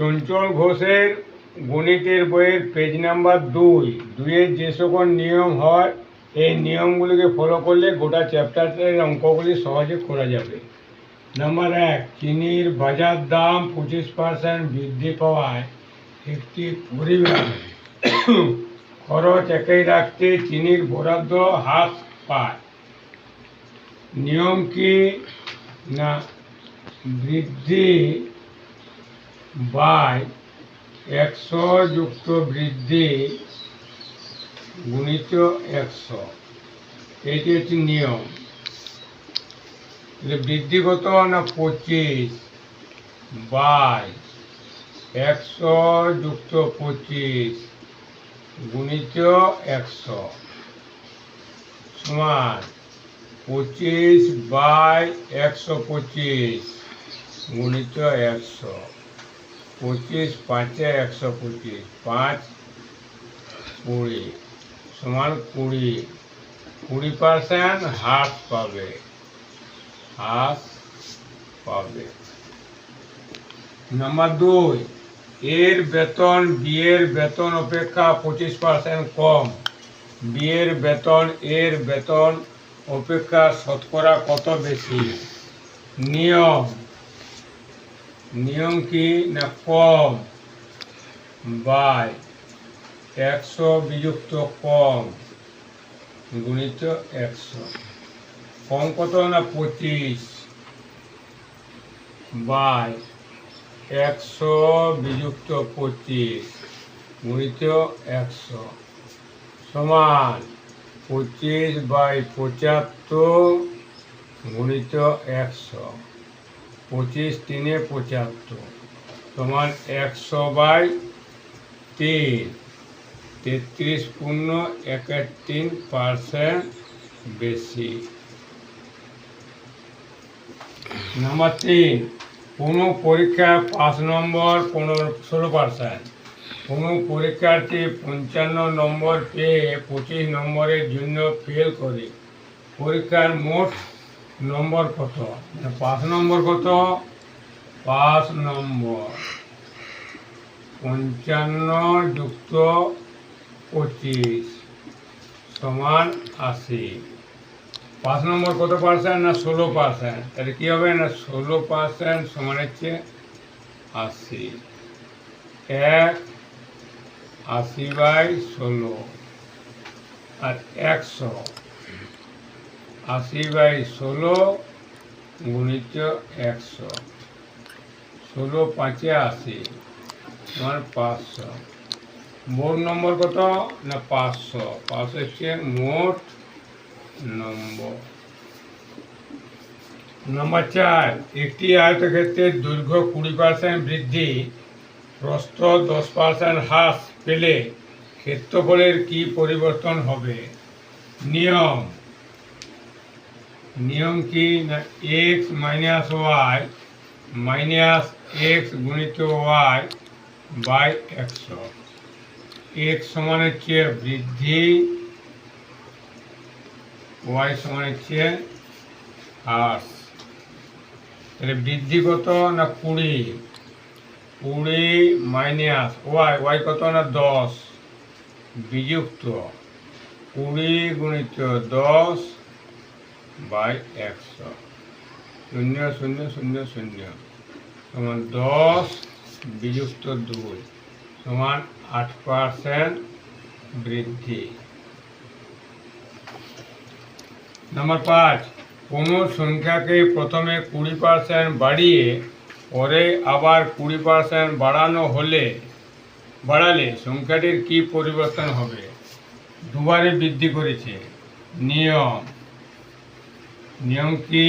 চঞ্চল ঘোষের গণিতের বইয়ের পেজ নাম্বার দুই। দুইয়ের যে সকল নিয়ম হয়, এই নিয়মগুলিকে ফলো করলে গোটা চ্যাপ্টারের অঙ্কগুলি সহজে করা যাবে। নাম্বার এক, চিনির বাজার দাম পঁচিশ পার্সেন্ট বৃদ্ধি পাওয়ায় একটি পরিবার খরচ একই রাখতে চিনির বরাদ্দ হ্রাস পায়। নিয়ম কি? না, বৃদ্ধি বাই একশো যুক্ত বৃদ্ধি গুণিত একশো। এটি হচ্ছে নিয়ম। তাহলে বৃদ্ধি কত না পঁচিশ? বাই একশো যুক্ত পঁচিশ গুণিত একশো। সমান পঁচিশ বাই একশো পঁচিশ গুণিত একশো। পঁচিশ, পাঁচে একশো পঁচিশ, পাঁচ কুড়ি, সমান কুড়ি কুড়ি পার্সেন্ট হ্রাস পাবে। হ্রাস পাবে। নাম্বার দুই, এর বেতন, বিয়ের বেতন অপেক্ষা পঁচিশ পার্সেন্ট কম। বিয়ের বেতন, এর বেতন অপেক্ষা শতকরা কত বেশি? নিয়ম নিয়ম কি না কম? বাই। একশো বিযুক্ত কম। গুণিত একশো। কম কত না পঁচিশ? বাই। একশো বিযুক্ত পঁচিশ। গুণিত একশো। সমান পঁচিশ বাই পঁচাত্তর গুণিত একশো। পঁচিশ তিনে পঁচাত্তর। সমান একশো বাই তিন। তেত্রিশ পূর্ণ একের তিন পার্সেন্ট বেশি। নাম্বার তিন, কোনো পরীক্ষায় পাঁচ নম্বর পনেরো ষোলো পার্সেন্ট। কোনো পরীক্ষার্থী পঞ্চান্ন নম্বর পেয়ে পঁচিশ নম্বরের জন্য ফেল করে। পরীক্ষার মোট নম্বর কত? পাঁচ নম্বর কত? পাঁচ নম্বর। পঞ্চান্ন যুক্ত পঁচিশ সমান আশি। পাঁচ নম্বর কত পার্সেন্ট না ষোলো পার্সেন্ট তাহলে কী হবে না ষোলো পার্সেন্ট সমান হচ্ছে আশি। এক আশি বাই ষোলো। আর একশো। আশি বাই ষোলো গুণিত একশো। ষোলো পাঁচে আশি আমার পাঁচশো। মোট নম্বর কত না পাঁচশো? পাঁচশো হচ্ছে মোট নম্বর। নম্বর চার, একটি আয়তক্ষেত্রের দৈর্ঘ্য কুড়ি পার্সেন্ট বৃদ্ধি, প্রস্থ দশ পার্সেন্ট হ্রাস পেলে ক্ষেত্রফলের কি পরিবর্তন হবে? নিয়ম নিয়ম কি? না x minus y minus x গুণিত ওয়াই বাই একশো এক্স সমান হচ্ছে বৃদ্ধি ওয়াই সমান হচ্ছে হ্রাস। তাহলে বৃদ্ধি কত না কুড়ি? কুড়ি মাইনাস ওয়াই ওয়াই কত না দশ? বিযুক্ত। কুড়ি গুণিত দশ বাই একশো শূন্য শূন্য শূন্য শূন্য। সমান দশ বিযুক্ত দুই। সমান আট পার্সেন্ট বৃদ্ধি। নাম্বার পাঁচ, কোনো সংখ্যাকে প্রথমে কুড়ি পার্সেন্ট বাড়িয়ে, পরে আবার কুড়ি পার্সেন্ট বাড়ানো হলে, বাড়ালে সংখ্যাটির কি পরিবর্তন হবে? দুবারে বৃদ্ধি করেছে। নিয়ম। নিয়ম কি?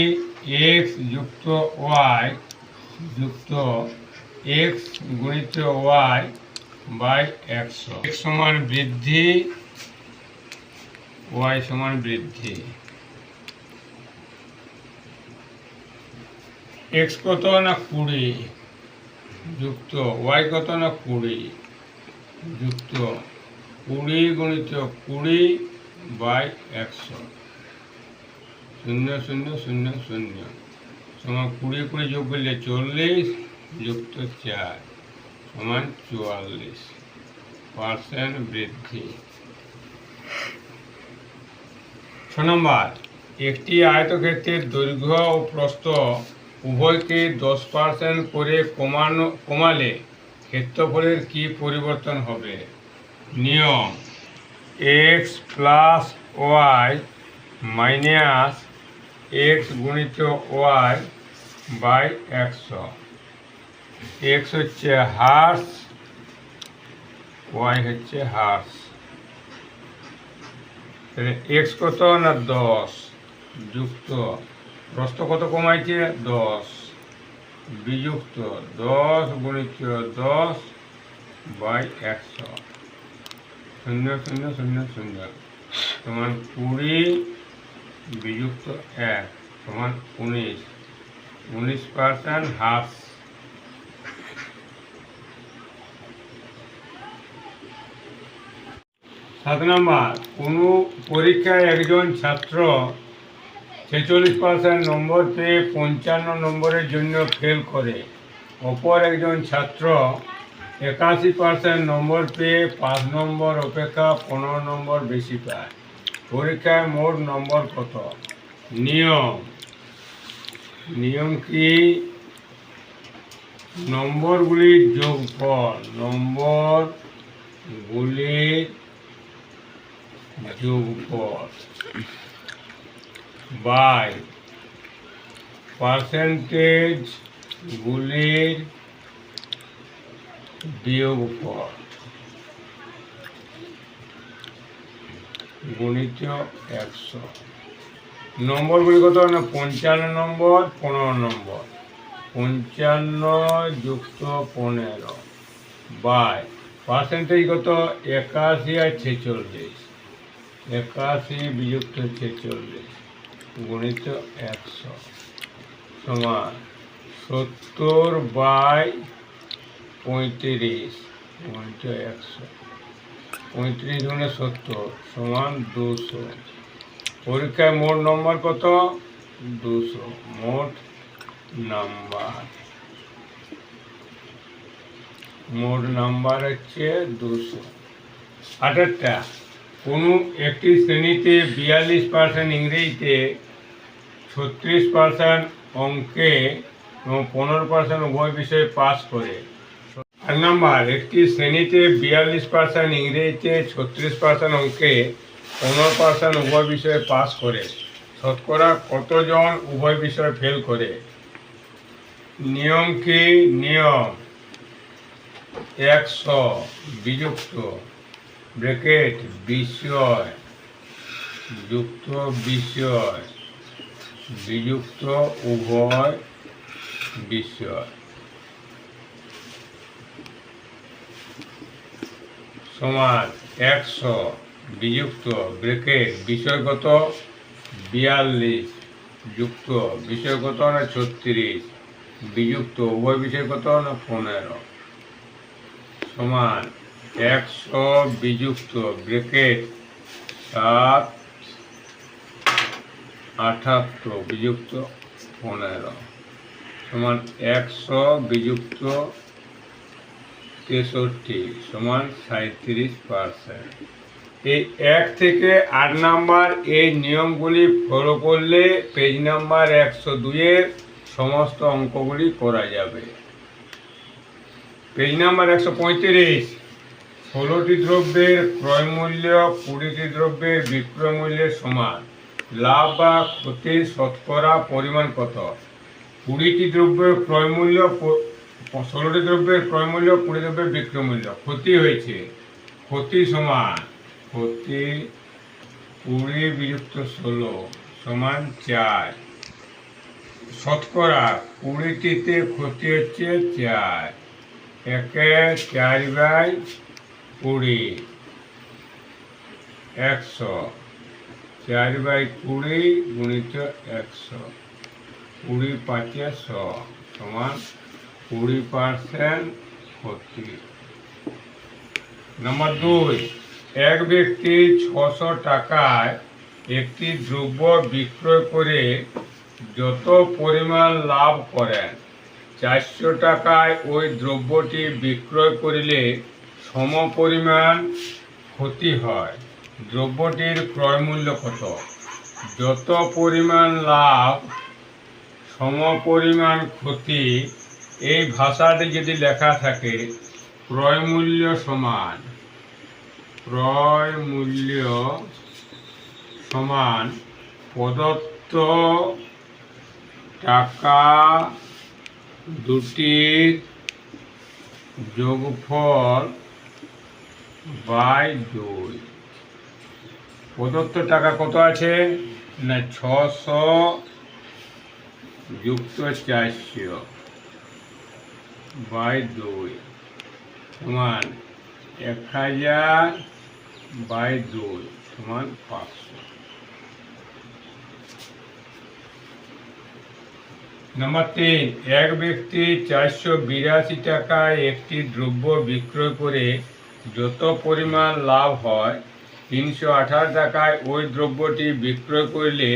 এক্স যুক্ত ওয়াই যুক্ত এক্স গুণিত ওয়াই বাই একশো। এক্স সমান বৃদ্ধি ওয়াই সমান বৃদ্ধি। এক্স কত না কুড়ি? যুক্ত ওয়াই কত না কুড়ি? যুক্ত কুড়ি গুণিত কুড়ি বাই একশো। শূন্য শূন্য শূন্য শূন্য। সমান কুড়ি কুড়ি যোগ করলে চল্লিশ, যুক্ত চার। সমান চুয়াল্লিশ। পার্সেন্ট বৃদ্ধি। ছ নম্বর, একটি আয়তক্ষেত্রের দৈর্ঘ্য ও প্রস্থ উভয়কে দশ পার্সেন্ট করে কমানো, কমালে ক্ষেত্রফলের কি পরিবর্তন হবে? নিয়ম x plus y minus x গুণিত ওয়াই বাই একশো। এক্স হচ্ছে হার্স, ওয়াই হচ্ছে হার্স। এক্স কত না দশ? যুক্ত। প্রস্থ কত কমাইছে? দশ। বিযুক্ত। দশ গুণিত দশ বাই একশো। শূন্য শূন্য শূন্য শূন্য। সমান কুড়ি বিযুক্ত এক সমান উনিশ। উনিশ পার্সেন্ট হাফ সাত নম্বর, কোনো পরীক্ষায় একজন ছাত্র ছেচল্লিশ পার্সেন্ট নম্বর পেয়ে পঞ্চান্ন নম্বরের জন্য ফেল করে। অপর একজন ছাত্র একাশি পার্সেন্ট নম্বর পেয়ে পাঁচ নম্বর অপেক্ষা পনেরো নম্বর বেশি পায়। পরীক্ষায় মোট নম্বর কত? নিয়ম। নিয়ম কি? নম্বরগুলির যোগফল। নম্বরগুলির যোগফল। বাই। পার্সেন্টেজ গুলির বিয়োগফল। গুণিত একশো। নম্বরগুলি কত না? পঞ্চান্ন নম্বর, পনেরো নম্বর। পঞ্চান্ন যুক্ত পনেরো। বাই। পার্সেন্টেজ কত? একাশি আর ছেচল্লিশ। একাশি বিযুক্ত ছেচল্লিশ। গুণিত একশো। সমান সত্তর বাই পঁয়ত্রিশ। গুণিত একশো। পঁয়ত্রিশ গুণে সত্তর সমান দুশো। পরীক্ষায় মোট নম্বর কত? দুশো। মোট নাম্বার মোট নাম্বার হচ্ছে দুশো। আঠারোটা। কোনো একটি শ্রেণীতে বিয়াল্লিশ পার্সেন্ট ইংরেজিতে ছত্রিশ পার্সেন্ট অঙ্কে এবং পনেরো পার্সেন্ট উভয় বিষয়ে পাস করে। এক নাম্বার, একটি শ্রেণীতে বিয়াল্লিশ পার্সেন্ট ইংরেজিতে ছত্রিশ পার্সেন্ট অঙ্কে পনেরো পার্সেন্ট উভয় বিষয়ে পাস করে। শতকরা কতজন উভয় বিষয়ে ফেল করে? নিয়ম কি? নিয়ম। একশো, বিযুক্ত। ব্রেকেট বিষয় যুক্ত বিষয় বিযুক্ত, উভয় বিষয় সমান একশো বিযুক্ত ব্রেকেট বিষয়গত বিয়াল্লিশ যুক্ত বিষয়গত না ছত্রিশ বিযুক্ত উভয় বিষয়গত না পনেরো। সমান একশো বিযুক্ত ব্রেকেট সাত আঠাত্তর বিযুক্ত পনেরো। সমান একশো বিযুক্ত তেষট্টি সমান সাঁত্রিশ পার্সেন্ট। এই এক থেকে আট নাম্বার এই নিয়মগুলি ফলো করলে পেজ নাম্বার একশো দুইয়ের সমস্ত অঙ্কগুলি করা যাবে। পেজ নাম্বার একশো পঁয়ত্রিশ, ষোলোটি দ্রব্যের ক্রয় মূল্য কুড়িটি দ্রব্যের বিক্রয় মূল্যের সমান। লাভ বা ক্ষতির শতকরা পরিমাণ কত? কুড়িটি দ্রব্যের ক্রয় মূল্য ষোলোটি দ্রব্যের ক্রয় মূল্য কুড়ি দ্রব্যের বিক্রয় মূল্য ক্ষতি হয়েছে। ক্ষতি সমান, ক্ষতি কুড়ি বিযুক্ত ষোলো সমান চার। শতকরা কুড়িটিতে ক্ষতি হচ্ছে চার। একে চার বাই কুড়ি, একশো। চার বাই কুড়ি গুণিত একশো। কুড়ি পাঁচে শ সমান কুড়ি পার্সেন্ট ক্ষতি। নম্বর দুই, এক ব্যক্তি ছশো টাকায় একটি দ্রব্য বিক্রয় করে যত পরিমাণ লাভ করেন, চারশো টাকায় ওই দ্রব্যটি বিক্রয় করিলে সমপরিমাণ ক্ষতি হয়। দ্রব্যটির ক্রয়মূল্য কত? যত পরিমাণ লাভ সমপরিমাণ ক্ষতি এই ভাষাতে যদি লেখা থাকে ক্রয় মূল্য সমান ক্রয় মূল্য সমান প্রদত্ত টাকা দুটির যোগফল বাই দুই। প্রদত্ত টাকা কত আছে? না, ছশো যুক্ত চারশো। বাই দুই। সমান এক হাজার বাই দুই সমান পাঁচশো। নম্বর তিন, এক ব্যক্তি চারশো বিরাশি টাকায় একটি দ্রব্য বিক্রয় করে যত পরিমাণ লাভ হয়, তিনশো আঠারো টাকায় ওই দ্রব্যটি বিক্রয় করলে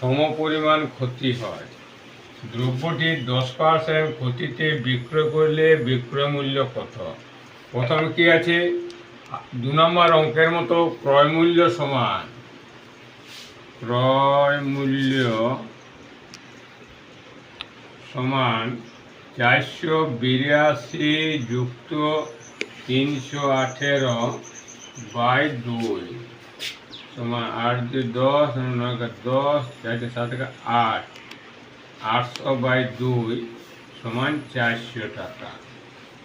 সমপরিমাণ ক্ষতি হয়। দ্রব্যটি দশ পার্সেন্ট ক্ষতিতে বিক্রয় করলে বিক্রয় মূল্য কত? প্রথম কি আছে? দু নম্বর অঙ্কের মতো ক্রয় মূল্য সমান। ক্রয় মূল্য সমান চারশো বিরাশি যুক্ত তিনশো আঠেরো বাই দুই সমান আট দুই দশ নয় দশ চারটে সাত আট। আটশো বাই দুই সমান চারশো টাকা।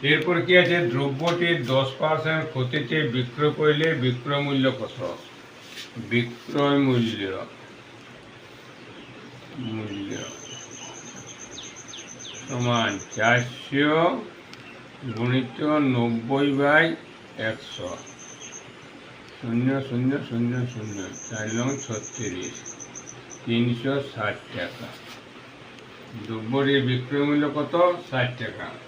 এরপর কি আছে? দ্রব্যটির দশ পার্সেন্ট ক্ষতিতে বিক্রয় করলে বিক্রয় মূল্য কত? বিক্রয় মূল্য। মূল্য। সমান চারশো গুণিত নব্বই বাই একশো। শূন্য শূন্য শূন্য শূন্য। চার নং ছত্রিশ। তিনশো ষাট টাকা। দ্রব্যটির বিক্রয় মূল্য কত? ষাট টাকা।